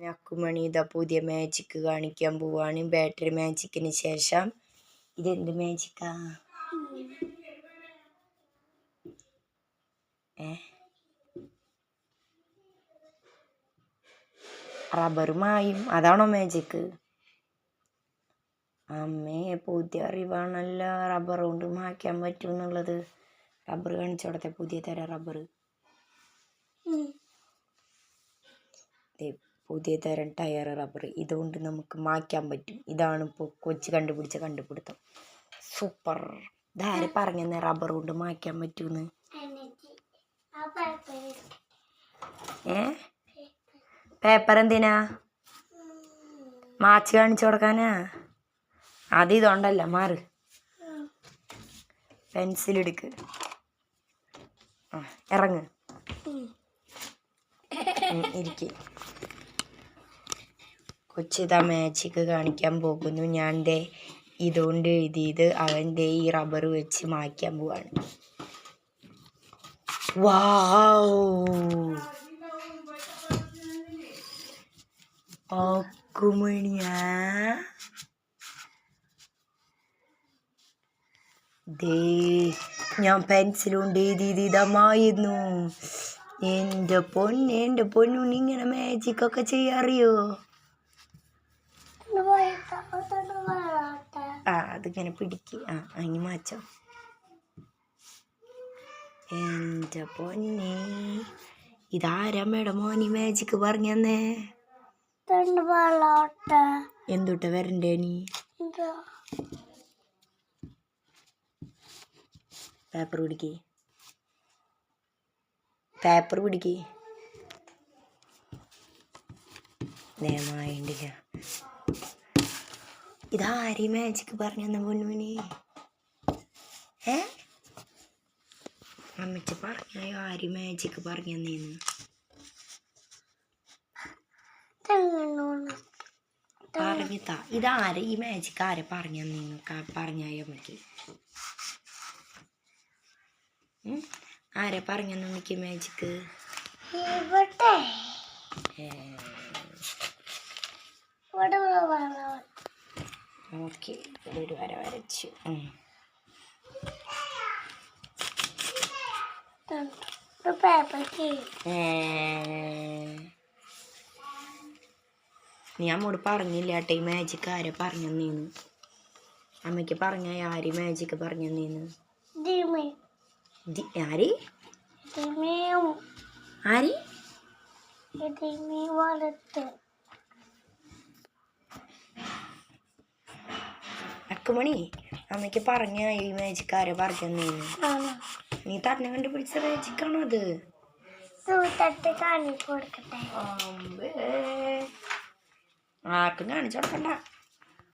അക്കുമണി ഇതാ പുതിയ മാജിക്ക് കാണിക്കാൻ പോവാണ്. ബാറ്ററി മാജിക്കിന് ശേഷം ഇതെന്ത് മാജിക്കാ ഏ? റബ്ബറുമായും അതാണോ മാജിക്ക് അമ്മേ പുതിയ അറിവാണല്ലോ. റബ്ബർ കൊണ്ട് മായ്ക്കാൻ പറ്റും എന്നുള്ളത് റബ്ബർ കാണിച്ചോടത്തെ പുതിയ തരം റബ്ബർ. പുതിയ തരം ടയർ റബ്ബർ ഇതുകൊണ്ട് നമുക്ക് മായ്ക്കാൻ പറ്റും. ഇതാണ് ഇപ്പോൾ കൊച്ച് കണ്ടുപിടിച്ച കണ്ടുപിടുത്തം. സൂപ്പർ ധാരി പറഞ്ഞെന്ന് റബ്ബർ കൊണ്ട് മായ്ക്കാൻ പറ്റുമെന്ന് ഏ? പേപ്പർ എന്തിനാ? മാച്ച് കാണിച്ചു കൊടുക്കാനാ? അത് ഇതുണ്ടല്ല മാറ്. പെൻസിൽ എടുക്ക്. ആ ഇറങ്ങ്. ഇരിക്ക്. കൊച്ചിതാ മാജിക്ക് കാണിക്കാൻ പോകുന്നു. ഞാൻ ദേ ഇതുകൊണ്ട് എഴുതിയത് അവന്റെ ഈ റബ്ബർ വെച്ച് മായ്ക്കാൻ പോവാണ്. ഞാൻ പെൻസിലുണ്ട് എഴുതിയതമായിരുന്നു എന്റെ പൊന്ന് എന്റെ പൊന്നുണ്ണി ഇങ്ങനെ മാജിക്കൊക്കെ ചെയ്യാറിയോ? ആ അതിങ്ങനെ പിടിക്ക്. ആ അങ്ങി മാച്ചോ എന്റെ പൊന്നെ. ഇതാരമ്മയുടെ മോനി മാജിക്ക് പറഞ്ഞന്നേ? എന്തുട്ട വരണ്ടേ നീ? പേപ്പർ പിടിക്ക്. പേപ്പർ പിടിക്ക്. നിയമായിട്ടില്ല ഇതാരി മാജിക്ക് പറഞ്ഞു തന്ന പൊന്നുവിനെ ഏ? അമ്മച്ച് പറഞ്ഞായോ ആരി മാജിക്ക് പറഞ്ഞു താ ഇതാര് ഈ മാജിക്ക് ആരെ പറഞ്ഞെന്നേന്ന് പറഞ്ഞായോ അമ്മയ്ക്ക്? ആരെ പറഞ്ഞു തന്നിക്ക് മാജിക്ക് ഓക്കെ ഒരു വര വരച്ചു. ഞാൻ മോട് നീ അമ്മോട് പറഞ്ഞില്ല ഏട്ടാ ഈ മാജിക് ആരെ പറഞ്ഞു പറഞ്ഞെന്നേന്ന്. അമ്മയ്ക്ക് പറഞ്ഞ ആര് മാജിക്ക് പറഞ്ഞെന്നേന്ന്? ദി- ആര്? ആര്? അക്കുമണി അമ്മയ്ക്ക് പറഞ്ഞ ഈ മാജിക്ക് ആരെ പറഞ്ഞെന്നേന്ന് നീ തന്നെ കണ്ടുപിടിച്ച മാജിക്കാണോ അത്. ആർക്കും കാണിച്ചു കൊടുക്കണ്ട.